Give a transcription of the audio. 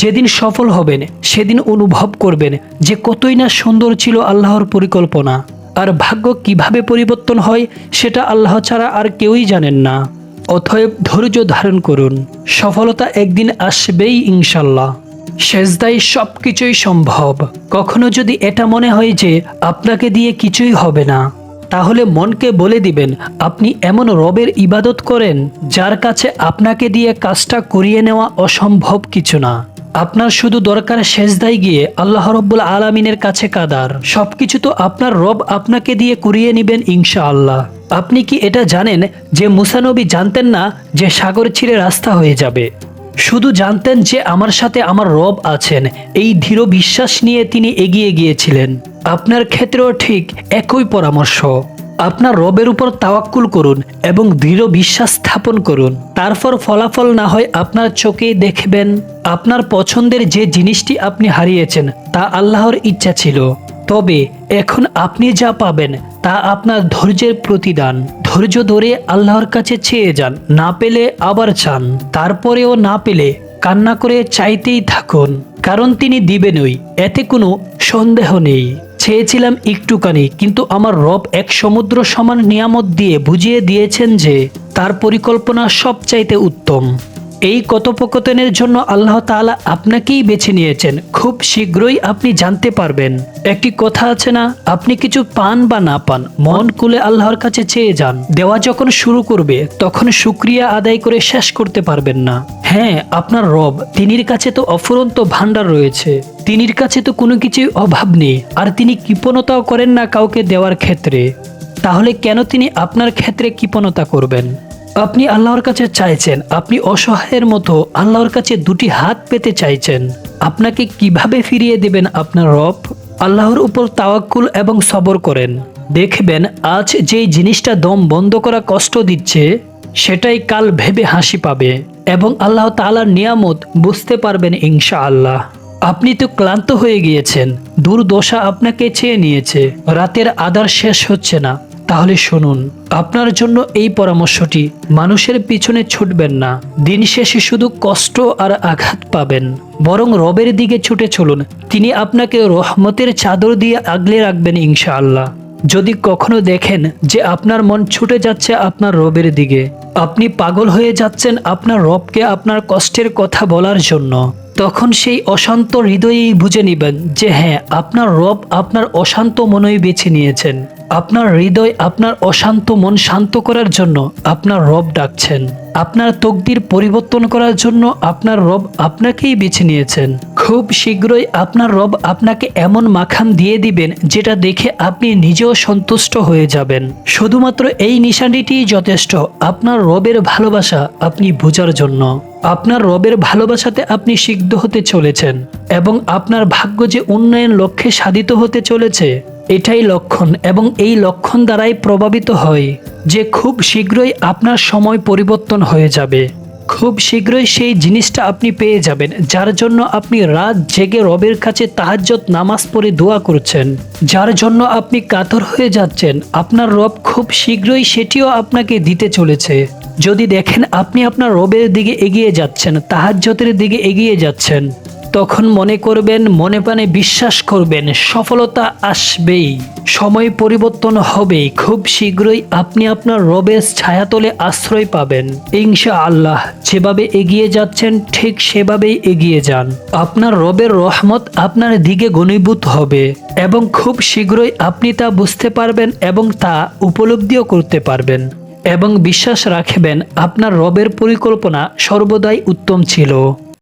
যেদিন সফল হবেন, সেদিন অনুভব করবেন যে কতই না সুন্দর ছিল আল্লাহর পরিকল্পনা। আর ভাগ্য কীভাবে পরিবর্তন হয়, সেটা আল্লাহ ছাড়া আর কেউই জানেন না। অতএব ধৈর্য ধারণ করুন। সফলতা একদিন আসবেই ইনশাল্লাহ সেজদাই সব কিছুই সম্ভব। কখনো যদি এটা মনে হয় যে আপনাকে দিয়ে কিছুই হবে না, তাহলে মনকে বলে দিবেন, আপনি এমন রবের ইবাদত করেন, যার কাছে আপনাকে দিয়ে কাজটা করিয়ে নেওয়া অসম্ভব কিছু না। আপনার শুধু দরকার সেজদাই গিয়ে আল্লাহ রব্বুল আলমিনের কাছে কাদার। সবকিছু তো আপনার রব আপনাকে দিয়ে করিয়ে নেবেন ইনশা আল্লাহ আপনি কি এটা জানেন যে মুসানবী জানতেন না যে সাগর ছিঁড়ে রাস্তা হয়ে যাবে? শুধু জানতেন যে আমার সাথে আমার রব আছেন, এই দৃঢ় বিশ্বাস নিয়ে তিনি এগিয়ে গিয়েছিলেন। আপনার ক্ষেত্রেও ঠিক একই পরামর্শ। আপনার রবের উপর তাওয়াক্কুল করুন এবং দৃঢ় বিশ্বাস স্থাপন করুন। তারপর ফলাফল না হয় আপনার চোখেই দেখবেন। আপনার পছন্দের যে জিনিসটি আপনি হারিয়েছেন, তা আল্লাহর ইচ্ছা ছিল। তবে এখন আপনি যা পাবেন, তা আপনার ধৈর্যের প্রতিদান। ধৈর্য ধরে আল্লাহর কাছে চেয়ে যান, না পেলে আবার চান। তারপরেও না পেলে কান্না করে চাইতেই থাকুন, কারণ তিনি দিবেনই, এতে কোনো সন্দেহ নেই। চেয়েছিলাম একটুখানি, কিন্তু আমার রব এক সমুদ্র সমান নিয়ামত দিয়ে বুঝিয়ে দিয়েছেন যে তার পরিকল্পনা সবচাইতে উত্তম। এই কথোপকথনের জন্য আল্লাহ তাআলা আপনাকেই বেছে নিয়েছেন। খুব শীঘ্রই আপনি জানতে পারবেন। একটি কথা আছে না, আপনি কিছু পান বা না পান, মন কুলে আল্লাহর কাছে চেয়ে যান। দেওয়া যখন শুরু করবে, তখন শুক্রিয়া আদায় করে শেষ করতে পারবেন না। হ্যাঁ আপনার রব, তিনির কাছে তো অফুরন্ত ভান্ডার রয়েছে। তিনির কাছে তো কোনো কিছুই অভাব নেই, আর তিনি কৃপণতাও করেন না কাউকে দেওয়ার ক্ষেত্রে। তাহলে কেন তিনি আপনার ক্ষেত্রে কৃপণতা করবেন? আপনি আল্লাহর কাছে চাইছেন, আপনি অসহায়ের মতো আল্লাহর কাছে দুটি হাত পেতে চাইছেন। আপনাকে কীভাবে ফিরিয়ে দেবেন আপনার রব? আল্লাহর উপর তাওয়াক্কুল এবং সবর করেন। দেখবেন, আজ যেই জিনিসটা দম বন্ধ করা কষ্ট দিচ্ছে, সেটাই কাল ভেবে হাসি পাবে এবং আল্লাহ তালার নিয়ামত বুঝতে পারবেন ইনশা আল্লাহ আপনি তো ক্লান্ত হয়ে গিয়েছেন, দুর্দশা আপনাকে চেয়ে নিয়েছে, রাতের আদার শেষ হচ্ছে না। তাহলে শুনুন, আপনার জন্য এই পরামর্শটি, মানুষের পিছনে ছুটবেন না। দিন শেষে শুধু কষ্ট আর আঘাত পাবেন। বরং রবের দিকে ছুটে চলুন। তিনি আপনাকে রহমতের চাদর দিয়ে আগলে রাখবেন ইনশাআল্লাহ। যদি কখনো দেখেন যে আপনার মন ছুটে যাচ্ছে আপনার রবের দিকে, আপনি পাগল হয়ে যাচ্ছেন আপনার রবকে আপনার কষ্টের কথা বলার জন্য। তখন সেই অশান্ত হৃদয়েই বুঝে নেবেন যে হ্যাঁ আপনার রব আপনার অশান্ত মনই বেছে নিয়েছেন। আপনার হৃদয় আপনার অশান্ত মন শান্ত করার জন্য আপনার রব ডাকছেন। আপনার তকদির পরিবর্তন করার জন্য আপনার রব আপনাকেই বেছে নিয়েছেন। খুব শীঘ্রই আপনার রব আপনাকে এমন মাখান দিয়ে দিবেন যেটা দেখে আপনি নিজেও সন্তুষ্ট হয়ে যাবেন। শুধুমাত্র এই নিশানিটি যথেষ্ট, আপনার রবের ভালোবাসা আপনি বোঝার জন্য। আপনার রবের ভালোবাসাতে আপনি সিদ্ধ হতে চলেছেন এবং আপনার ভাগ্য যে উন্নয়ন লক্ষ্যে সাধিত হতে চলেছে, এটাই লক্ষণ এবং এই লক্ষণ দ্বারাই প্রভাবিত হয় যে খুব শীঘ্রই আপনার সময় পরিবর্তন হয়ে যাবে। খুব শীঘ্রই সেই জিনিসটা আপনি পেয়ে যাবেন, যার জন্য আপনি রাত জেগে রবের কাছে তাহাজ্জত নামাজ পড়ে দোয়া করছেন। যার জন্য আপনি কাতর হয়ে যাচ্ছেন, আপনার রব খুব শীঘ্রই সেটিও আপনাকে দিতে চলেছে। যদি দেখেন আপনি আপনার রবের দিকে এগিয়ে যাচ্ছেন তাহাজ্জতের দিকে এগিয়ে যাচ্ছেন। তখন মনে করবেন, মনে প্রাণে বিশ্বাস করবেন, সফলতা আসবেই, সময় পরিবর্তন হবেই খুব শীঘ্রই আপনি আপনার রবের ছায়াতলে আশ্রয় পাবেন। ইনশা আল্লাহ যেভাবে এগিয়ে যাচ্ছেন, ঠিক সেভাবেই এগিয়ে যান। আপনার রবের রহমত আপনার দিকে গণীভূত হবে এবং খুব শীঘ্রই আপনি তা বুঝতে পারবেন এবং তা উপলব্ধিও করতে পারবেন। এবং বিশ্বাস রাখবেন, আপনার রবের পরিকল্পনা সর্বদাই উত্তম ছিল।